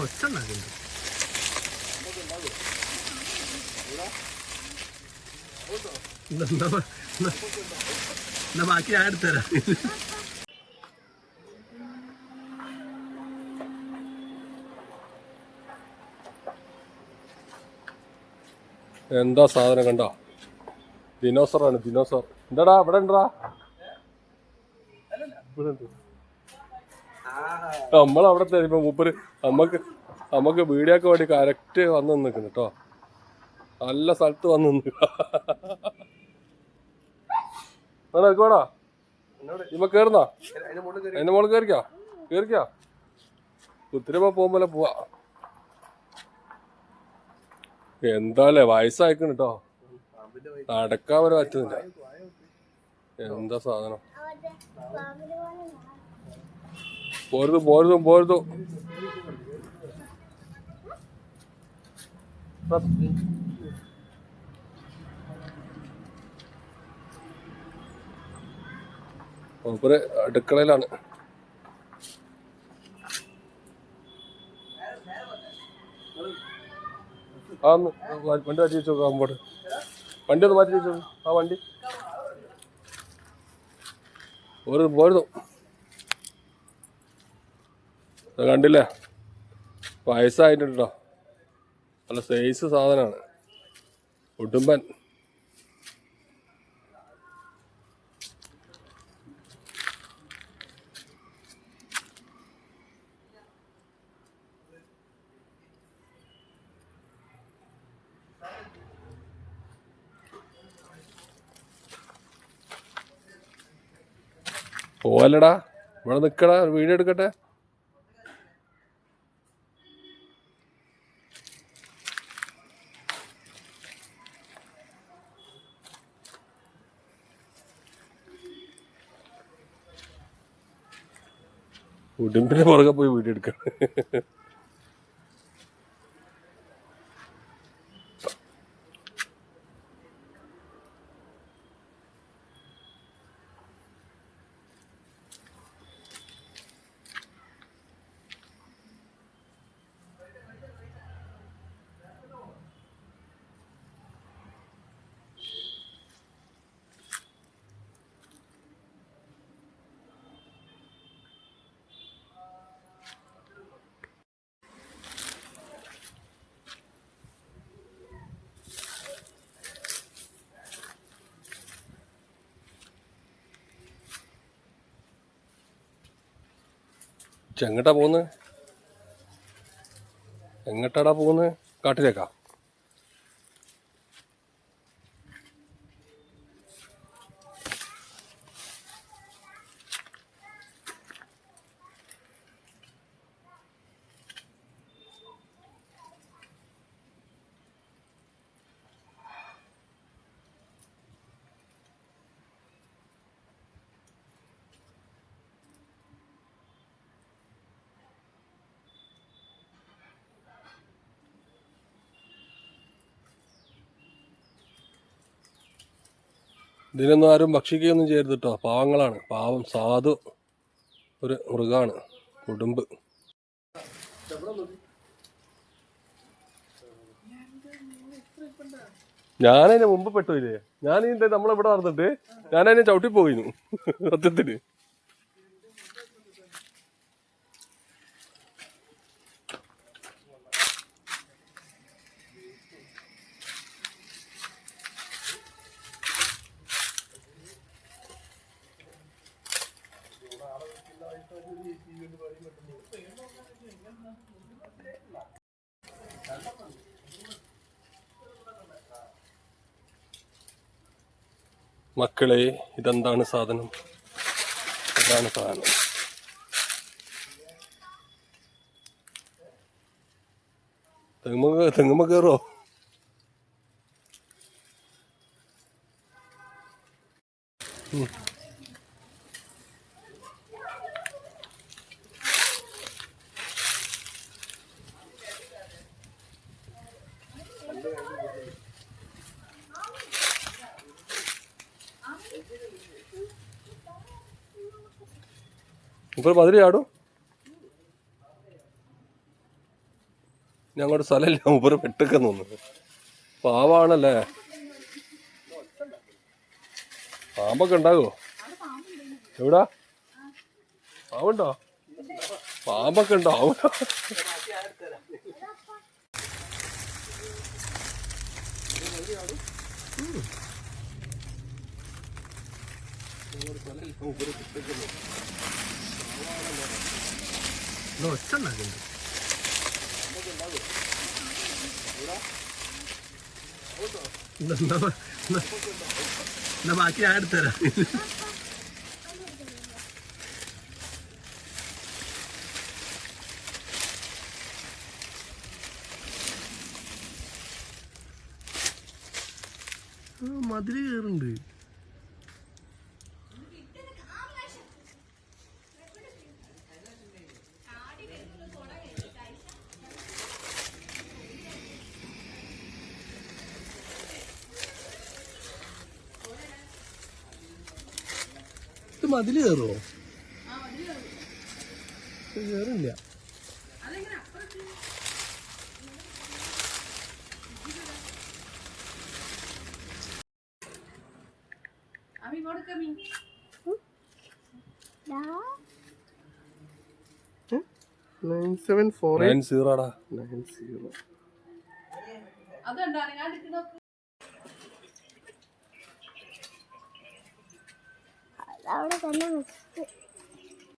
ഒച്ച ഉണ്ടാക്കുന്നുണ്ട് എന്നാ ബാക്കി ഞാൻ എടുത്തുതരാം എന്താ സാധനം കണ്ട? ദിനോസറാണ് ദിനോസർ എന്താടാ ഇവിടെ ഉണ്ടാ? ഇവിടെ ഉണ്ട്. നമ്മളവിടെ ഇപ്പൊ മൂപ്പര് നമുക്ക് നമുക്ക് വീഡിയോക്ക് വേണ്ടി കറക്റ്റ് വന്ന് നിൽക്കുന്നു കേട്ടോ നല്ല സ്ഥലത്ത് വന്ന് നിന്ന് എടുക്കോടാ ഇമ്മ കേറുന്നാ? എന്റെ മോൾ കേറിക്കാ? കേറിക്കാ? കുത്തിരപ്പ പോകുമ്പോലെ പോവാ. എന്താല്ലേ വയസ്സായിക്കണ് കേട്ടോ നടക്കാൻ വരെ പറ്റുന്നില്ല. എന്താ സാധനം? പോരുതു പോരുതു മൂപ്പര് അടുക്കളയിലാണ്. ആ ഒന്ന് വണ്ടി മാറ്റി വെച്ചോ അങ്ങോട്ട്. വണ്ടി ഒന്ന് മാറ്റി വെച്ചോ ആ വണ്ടി. ഒരു പോരുന്നു ഇത് കണ്ടില്ലേ? വയസ്സായിട്ടുണ്ട്? നല്ല സൈസ് സാധനമാണ് കുടുംബൻ പോവല്ലടാ. ഇവിടെ നിൽക്കടാ വീഡിയോ എടുക്കട്ടെ? ഉടുമ്പിന് പുറകെ പോയി വീഡിയോ എടുക്കണം എങ്ങട്ടാ പോകുന്നത് എങ്ങോട്ടാടാ പോകുന്നത് കാട്ടിലേക്കാ. ഇതിനൊന്നും ആരും ഭക്ഷിക്കുകയൊന്നും ചെയ്യരുത് കേട്ടോ പാവങ്ങളാണ്. പാവം സാധു ഒരു മൃഗമാണ് കുടുംബ്. ഞാനതിന് മുമ്പ് പെട്ടില്ലേ ഞാൻ ഇതിന്റെ നമ്മളിവിടെ നടന്നിട്ട്? ഞാനതിനെ ചവിട്ടി പോയിന്നു സത്യത്തിന് മക്കളെ ഇതെന്താണ് സാധനം? ഇതാണ് സാധനം. തെങ്ങുമ തെങ്ങുമ കയറോ ഇപ്പോൾ മധുര ചാടും ഞങ്ങളുടെ സ്ഥലമില്ല മൂപ്പര് പെട്ടൊക്കെ തോന്നുന്നു പാവാണല്ലേ? പാമ്പൊക്കെ ഉണ്ടാകോ എവിടാ? പാവുണ്ടോ? പാമ്പൊക്കെ ഉണ്ടോ? അവിടെ ഇത് ഒച്ച ഉണ്ടാക്കുന്നുണ്ട് എന്നാ- ബാക്കി ഞാൻ എടുത്തുതരാം മതിൽ കയറുണ്ട് മതിൽ കയറുമോ കയറില്ല ഫോർ നയൻ നയൻ സീറോ. അതുകൊണ്ടാണ് ഞാൻ അവിടെ തന്നെ നിൽക്കും